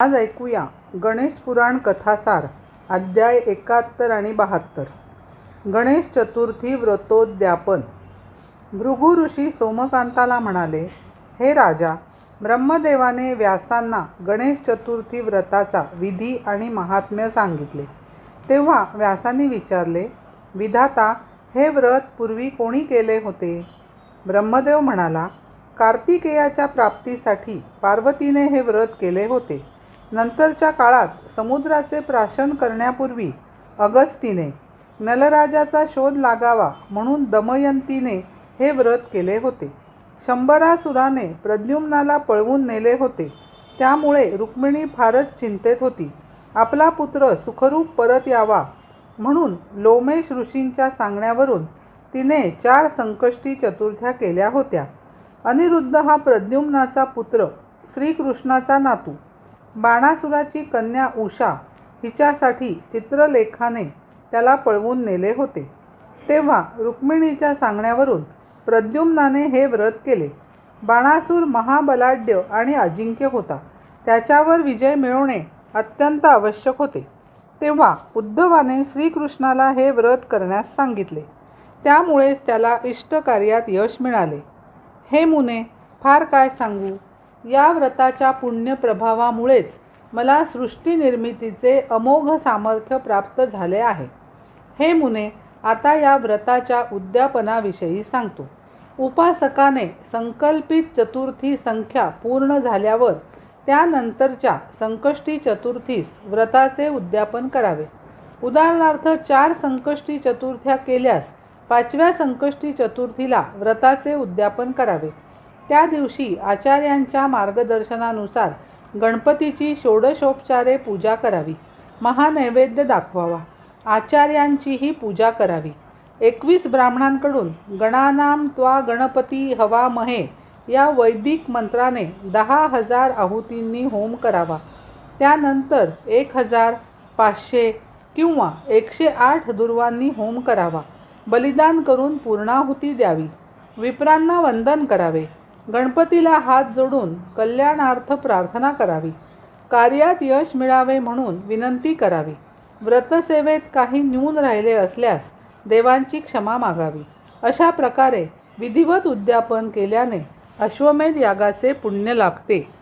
आज ऐकूया गणेश पुराण कथासार अध्याय एकाहत्तर आणि बहात्तर. गणेश चतुर्थी व्रतोद्यापन. भृगु ऋषी सोमकांताला म्हणाले हे राजा ब्रह्मदेवाने व्यासांना गणेश चतुर्थी व्रताचा विधी आणि महात्म्य सांगितले. तेव्हा व्यासांनी विचारले विधाता हे व्रत पूर्वी कोणी केले होते? ब्रह्मदेव म्हणाला कार्तिकेयाच्या प्राप्तीसाठी पार्वतीने हे व्रत केले होते. नंतरच्या काळात समुद्राचे प्राशन करण्यापूर्वी अगस्तीने नलराजाचा शोध लागावा म्हणून दमयंतीने हे व्रत केले होते. शंभरासुराने प्रद्युम्नाला पळवून नेले होते. त्यामुळे रुक्मिणी फारच चिंतेत होती. आपला पुत्र सुखरूप परत यावा म्हणून लोमेश ऋषींच्या सांगण्यावरून तिने चार संकष्टी चतुर्थ्या केल्या होत्या. अनिरुद्ध हा प्रद्युम्नाचा पुत्र श्रीकृष्णाचा नातू. बाणासुराची कन्या उषा हिच्यासाठी चित्रलेखाने त्याला पळवून नेले होते. तेव्हा रुक्मिणीच्या सांगण्यावरून प्रद्युम्नाने हे व्रत केले. बाणासूर महाबलाढ्य आणि अजिंक्य होता. त्याच्यावर विजय मिळवणे अत्यंत आवश्यक होते. तेव्हा उद्धवाने श्रीकृष्णाला हे व्रत करण्यास सांगितले. त्यामुळेच त्याला इष्टकार्यात यश मिळाले. हे मुने फार काय सांगू? या व्रताच्या पुण्यप्रभावामुळेच मला सृष्टीनिर्मितीचे अमोघ सामर्थ्य प्राप्त झाले आहे. हे मुने आता या व्रताच्या उद्यापनाविषयी सांगतो. उपासकाने संकल्पित चतुर्थी संख्या पूर्ण झाल्यावर त्यानंतरच्या संकष्टी चतुर्थीस व्रताचे उद्यापन करावे. उदाहरणार्थ चार संकष्टी चतुर्थ्या केल्यास पाचव्या संकष्टी चतुर्थीला व्रताचे उद्यापन करावे. त्या दिवशी आचार्यांच्या मार्गदर्शनानुसार गणपतीची षोडशोपचारे पूजा करावी. महानैवेद्य दाखवावा. आचार्यांचीही पूजा करावी. एकवीस ब्राह्मणांकडून गणानाम त्वा गणपती हवा महे या वैदिक मंत्राने दहा हजार आहुतींनी होम करावा. त्यानंतर एक हजार पाचशे किंवा एकशे आठ दुर्वांनी होम करावा. बलिदान करून पूर्णाहुती द्यावी. विप्रांना वंदन करावे. गणपतीला हात जोडून कल्याणार्थ प्रार्थना करावी. कार्यात यश मिळावे म्हणून विनंती करावी. व्रतसेवेत काही न्यून राहिले असल्यास देवांची क्षमा मागावी. अशा प्रकारे विधिवत उद्यापन केल्याने अश्वमेध यागाचे पुण्य लाभते.